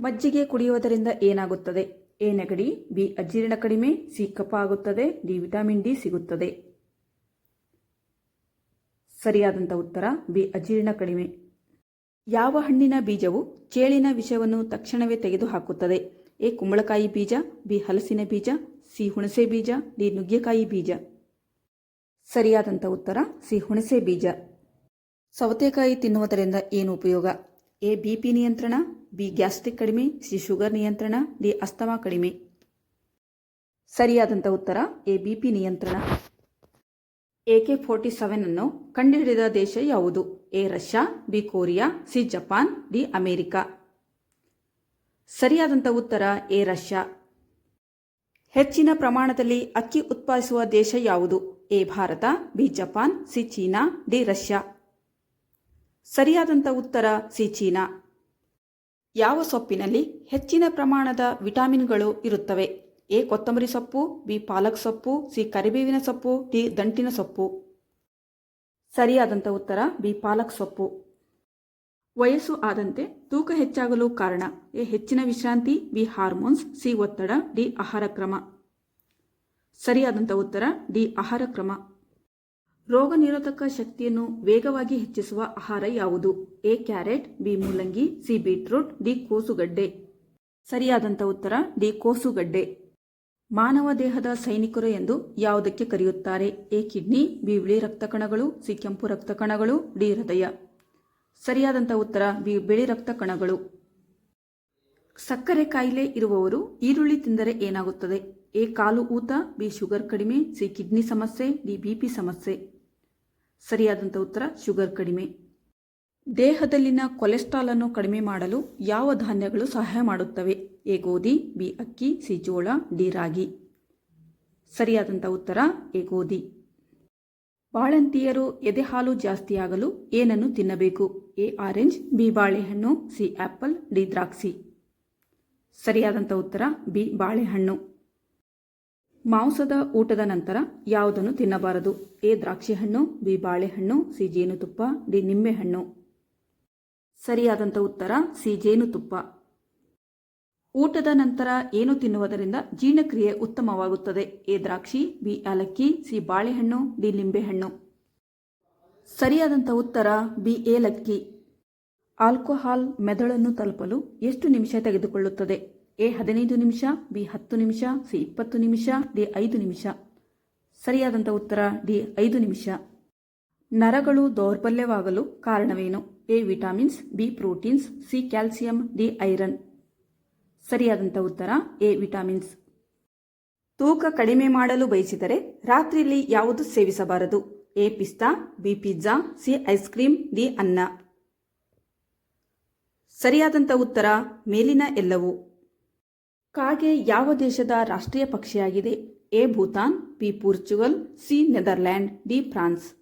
ಮಜ್ಜಿಗೆ ಕುಡಿಯುವುದರಿಂದ ಏನಾಗುತ್ತದೆ? ಎ ನೆಗಡಿ, ಬಿ ಅಜೀರ್ಣ ಕಡಿಮೆ, ಸಿ ಕಫ ಆಗುತ್ತದೆ ಡಿ ವಿಟಮಿನ್ ಡಿ ಸಿಗುತ್ತದೆ. ಸರಿಯಾದಂಥ ಉತ್ತರ, ಬಿ ಅಜೀರ್ಣ ಕಡಿಮೆ. ಯಾವ ಹಣ್ಣಿನ ಬೀಜವು ಚೇಳಿನ ವಿಷವನ್ನು ತಕ್ಷಣವೇ ತೆಗೆದುಹಾಕುತ್ತದೆ? ಎ ಕುಂಬಳಕಾಯಿ ಬೀಜ, ಬಿ ಹಲಸಿನ ಬೀಜ, ಸಿ ಹುಣಸೆ ಬೀಜ, ಡಿ ನುಗ್ಗೆಕಾಯಿ ಬೀಜ. ಸರಿಯಾದಂಥ ಉತ್ತರ, ಸಿ ಹುಣಸೆ ಬೀಜ. ಸವತೆಕಾಯಿ ತಿನ್ನುವುದರಿಂದ ಏನು ಉಪಯೋಗ? ಎ ಬಿ ಪಿ ನಿಯಂತ್ರಣ ಬಿ ಗ್ಯಾಸ್ಟ್ರಿಕ್ ಕಡಿಮೆ, ಸಿ ಶುಗರ್ ನಿಯಂತ್ರಣ, ಡಿ ಅಸ್ತಮಾ ಕಡಿಮೆ. ಸರಿಯಾದಂಥ ಉತ್ತರ, ಎ ಬಿ ಪಿ ನಿಯಂತ್ರಣ. ಎಕೆ ಫೋರ್ಟಿ ಸೆವೆನ್ ಅನ್ನು ಕಂಡುಹಿಡಿದ ದೇಶ ಯಾವುದು? A Russia, B Korea, C Japan, D America. ಸರಿಯಾದಂಥ ಉತ್ತರ, ಎ ರಷ್ಯಾ. ಹೆಚ್ಚಿನ ಪ್ರಮಾಣದಲ್ಲಿ ಅಕ್ಕಿ ಉತ್ಪಾದಿಸುವ ದೇಶ ಯಾವುದು? A Bharat, B Japan, C China, D Russia. ಸರಿಯಾದಂಥ ಉತ್ತರ, ಸಿ ಚೀನಾ. ಯಾವ ಸೊಪ್ಪಿನಲ್ಲಿ ಹೆಚ್ಚಿನ ಪ್ರಮಾಣದ ವಿಟಾಮಿನ್ಗಳು ಇರುತ್ತವೆ? ಎ. ಕೊತ್ತಂಬರಿ ಸೊಪ್ಪು, ಬಿ. ಪಾಲಕ್ ಸೊಪ್ಪು, ಸಿ. ಕರಿಬೇವಿನ ಸೊಪ್ಪು, ಡಿ. ದಂಟಿನ ಸೊಪ್ಪು. ಸರಿಯಾದಂಥ ಉತ್ತರ ಬಿ. ಪಾಲಕ್ ಸೊಪ್ಪು. ವಯಸ್ಸು ಆದಂತೆ ತೂಕ ಹೆಚ್ಚಾಗಲು ಕಾರಣ ಎ. ಹೆಚ್ಚಿನ ವಿಶ್ರಾಂತಿ, ಬಿ. Hormones, C. ಒತ್ತಡ, ಡಿ. ಆಹಾರ ಕ್ರಮ. ಸರಿಯಾದಂಥ ಉತ್ತರ ಡಿ. ಆಹಾರ ಕ್ರಮ. ರೋಗ ನಿರೋಧಕ ಶಕ್ತಿಯನ್ನು ವೇಗವಾಗಿ ಹೆಚ್ಚಿಸುವ ಆಹಾರ ಯಾವುದು? ಎ, ಕ್ಯಾರೆಟ್, ಬಿ, ಮೂಲಂಗಿ, ಸಿ, ಬೀಟ್ರೂಟ್, ಡಿ, ಕೋಸುಗಡ್ಡೆ. ಸರಿಯಾದಂಥ ಉತ್ತರ, ಡಿ, ಕೋಸುಗಡ್ಡೆ. ಮಾನವ ದೇಹದ ಸೈನಿಕರು ಎಂದು ಯಾವುದಕ್ಕೆ ಕರೆಯುತ್ತಾರೆ? ಎ, ಕಿಡ್ನಿ, ಬಿ, ಬಿಳಿ ರಕ್ತ ಕಣಗಳು, ಸಿ, ಕೆಂಪು ರಕ್ತ ಕಣಗಳು, ಡಿ, ಹೃದಯ. ಸರಿಯಾದಂಥ ಉತ್ತರ, ಬಿ, ಬಿಳಿ ರಕ್ತ ಕಣಗಳು. ಸಕ್ಕರೆ ಕಾಯಿಲೆ ಇರುವವರು ಈರುಳ್ಳಿ ತಿಂದರೆ ಏನಾಗುತ್ತದೆ? ಎ, ಕಾಲು ಊತ, ಬಿ, ಶುಗರ್ ಕಡಿಮೆ, ಸಿ, ಕಿಡ್ನಿ ಸಮಸ್ಯೆ, ಡಿ ಬಿಪಿ ಸಮಸ್ಯೆ. ಸರಿಯಾದಂಥ ಉತ್ತರ, ಶುಗರ್ ಕಡಿಮೆ. ದೇಹದಲ್ಲಿನ ಕೊಲೆಸ್ಟ್ರಾಲ್ ಅನ್ನು ಕಡಿಮೆ ಮಾಡಲು ಯಾವ ಧಾನ್ಯಗಳು ಸಹಾಯ ಮಾಡುತ್ತವೆ? ಎ ಗೋಧಿ, ಬಿ ಅಕ್ಕಿ, ಸಿ ಜೋಳ, ಡಿ ರಾಗಿ. ಸರಿಯಾದಂಥ ಉತ್ತರ, ಎ ಗೋಧಿ. ಬಾಳಂತಿಯರು ಎದೆಹಾಲು ಜಾಸ್ತಿಯಾಗಲು ಏನನ್ನು ತಿನ್ನಬೇಕು? ಎ ಆರೆಂಜ್, ಬಿ ಬಾಳೆಹಣ್ಣು, ಸಿ ಆಪಲ್, ಡಿ ದ್ರಾಕ್ಷಿ. ಸರಿಯಾದಂಥ ಉತ್ತರ, ಬಿ ಬಾಳೆಹಣ್ಣು. ಮಾಂಸದ ಊಟದ ನಂತರ ಯಾವುದನ್ನು ತಿನ್ನಬಾರದು? ಎ ದ್ರಾಕ್ಷಿ ಹಣ್ಣು ಬಿ, ಬಾಳೆಹಣ್ಣು, ಸಿ, ಜೇನುತುಪ್ಪ, ಡಿ, ನಿಂಬೆಹಣ್ಣು. ಸರಿಯಾದಂಥ ಉತ್ತರ, ಸಿ, ಜೇನುತುಪ್ಪ. ಊಟದ ನಂತರ ಏನು ತಿನ್ನುವುದರಿಂದ ಜೀರ್ಣಕ್ರಿಯೆ ಉತ್ತಮವಾಗುತ್ತದೆ? ಎ, ದ್ರಾಕ್ಷಿ, ಬಿ, ಏಲಕ್ಕಿ, ಸಿ, ಬಾಳೆಹಣ್ಣು, ಡಿ, ನಿಂಬೆಹಣ್ಣು. ಸರಿಯಾದಂಥ ಉತ್ತರ, ಬಿ, ಏಲಕ್ಕಿ. ಆಲ್ಕೋಹಾಲ್ ಮೆದುಳನ್ನು ತಲುಪಲು ಎಷ್ಟು ನಿಮಿಷ ತೆಗೆದುಕೊಳ್ಳುತ್ತದೆ? ಎ ಹದಿನೈದು ನಿಮಿಷ, ಬಿ ಹತ್ತು ನಿಮಿಷ, ಸಿ ಇಪ್ಪತ್ತು ನಿಮಿಷ, ಡಿ ಐದು ನಿಮಿಷ. ಸರಿಯಾದಂಥ ಉತ್ತರ ಡಿ ಐದು ನಿಮಿಷ. ನರಗಳು ದೌರ್ಬಲ್ಯವಾಗಲು ಕಾರಣವೇನು? A vitamins, B proteins, C calcium, D iron. ಸರಿಯಾದಂಥ ಉತ್ತರ ಎ ವಿಟಾಮಿನ್ಸ್. ತೂಕ ಕಡಿಮೆ ಮಾಡಲು ಬಯಸಿದರೆ ರಾತ್ರಿಯಲ್ಲಿ ಯಾವುದು ಸೇವಿಸಬಾರದು? ಎ ಪಿಸ್ತಾ, B pizza, C ice cream D ಅನ್ನ. ಸರಿಯಾದಂಥ ಉತ್ತರ ಮೇಲಿನ ಎಲ್ಲವೂ. ಕಾಗೆ ಯಾವ ದೇಶದ ರಾಷ್ಟ್ರೀಯ ಪಕ್ಷಿಯಾಗಿದೆ? A. Bhutan, B. Portugal, C. Netherland, D. France.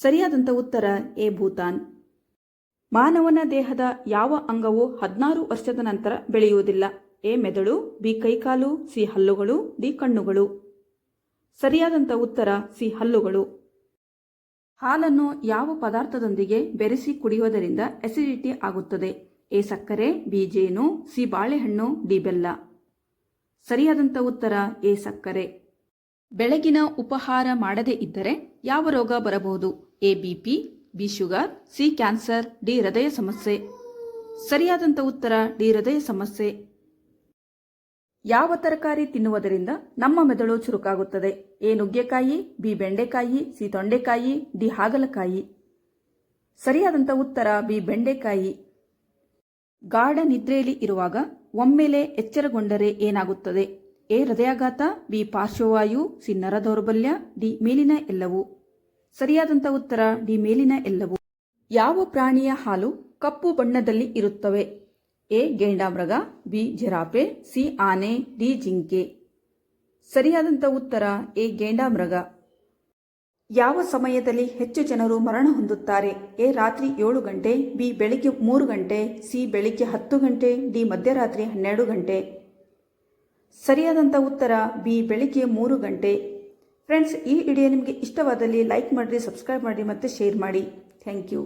ಸರಿಯಾದಂಥ ಉತ್ತರ, ಎ. ಭೂತಾನ್. ಮಾನವನ ದೇಹದ ಯಾವ ಅಂಗವು ಹದಿನಾರು ವರ್ಷದ ನಂತರ ಬೆಳೆಯುವುದಿಲ್ಲ. ಎ. ಮೆದುಳು, ಬಿ. ಕೈಕಾಲು, ಸಿ. ಹಲ್ಲುಗಳು, ಡಿ. ಕಣ್ಣುಗಳು. ಸರಿಯಾದಂಥ ಉತ್ತರ, ಸಿ. ಹಲ್ಲುಗಳು. ಹಾಲನ್ನು ಯಾವ ಪದಾರ್ಥದೊಂದಿಗೆ ಬೆರೆಸಿ ಕುಡಿಯುವುದರಿಂದ ಎಸಿಡಿಟಿ ಆಗುತ್ತದೆ? ಎ ಸಕ್ಕರೆ, ಬಿ ಜೇನು, ಸಿ ಬಾಳೆಹಣ್ಣು, ಡಿ ಬೆಲ್ಲ. ಸರಿಯಾದಂಥ ಉತ್ತರ ಎ ಸಕ್ಕರೆ. ಬೆಳಗಿನ ಉಪಹಾರ ಮಾಡದೇ ಇದ್ದರೆ ಯಾವ ರೋಗ ಬರಬಹುದು? A B P, B sugar, C cancer, D ಹೃದಯ ಸಮಸ್ಯೆ. ಸರಿಯಾದಂಥ ಉತ್ತರ ಡಿ ಹೃದಯ ಸಮಸ್ಯೆ. ಯಾವ ತರಕಾರಿ ತಿನ್ನುವುದರಿಂದ ನಮ್ಮ ಮೆದುಳು ಚುರುಕಾಗುತ್ತದೆ? ಎ ನುಗ್ಗೆಕಾಯಿ, ಬಿ ಬೆಂಡೆಕಾಯಿ, ಸಿ ತೊಂಡೆಕಾಯಿ, ಡಿ ಹಾಗಲಕಾಯಿ. ಸರಿಯಾದಂಥ ಉತ್ತರ ಬಿ ಬೆಂಡೆಕಾಯಿ. ಗಾಢ ನಿದ್ರೆಯಲ್ಲಿ ಇರುವಾಗ ಒಮ್ಮೆಲೆ ಎಚ್ಚರಗೊಂಡರೆ ಏನಾಗುತ್ತದೆ? ಎ. ಹೃದಯಾಘಾತ, ಬಿ. ಪಾರ್ಶ್ವವಾಯು, ಸಿ. ನರ ದೌರ್ಬಲ್ಯ ಡಿ. ಮೇಲಿನ ಎಲ್ಲವೂ. ಸರಿಯಾದಂಥ ಉತ್ತರ, ಡಿ. ಮೇಲಿನ ಎಲ್ಲವೂ. ಯಾವ ಪ್ರಾಣಿಯ ಹಾಲು ಕಪ್ಪು ಬಣ್ಣದಲ್ಲಿ ಇರುತ್ತವೆ? ಎ. ಗೇಂಡಾಮೃಗ, ಬಿ. Giraffe C. ಆನೆ, ಡಿ. ಜಿಂಕೆ. ಸರಿಯಾದಂಥ ಉತ್ತರ, ಎ. ಗೇಂಡಾಮೃಗ. ಯಾವ ಸಮಯದಲ್ಲಿ ಹೆಚ್ಚು ಜನರು ಮರಣ ಹೊಂದುತ್ತಾರೆ? ಎ, ರಾತ್ರಿ ಏಳು ಗಂಟೆ, ಬಿ, ಬೆಳಿಗ್ಗೆ ಮೂರು ಗಂಟೆ, ಸಿ, ಬೆಳಿಗ್ಗೆ ಹತ್ತು ಗಂಟೆ, ಡಿ, ಮಧ್ಯರಾತ್ರಿ ಹನ್ನೆರಡು ಗಂಟೆ. ಸರಿಯಾದಂಥ ಉತ್ತರ, ಬಿ, ಬೆಳಿಗ್ಗೆ ಮೂರು ಗಂಟೆ. ಫ್ರೆಂಡ್ಸ್, ಈ ವಿಡಿಯೋ ನಿಮಗೆ ಇಷ್ಟವಾದಲ್ಲಿ ಲೈಕ್ ಮಾಡಿರಿ, ಸಬ್ಸ್ಕ್ರೈಬ್ ಮಾಡಿ ಮತ್ತು ಶೇರ್ ಮಾಡಿ. Thank you.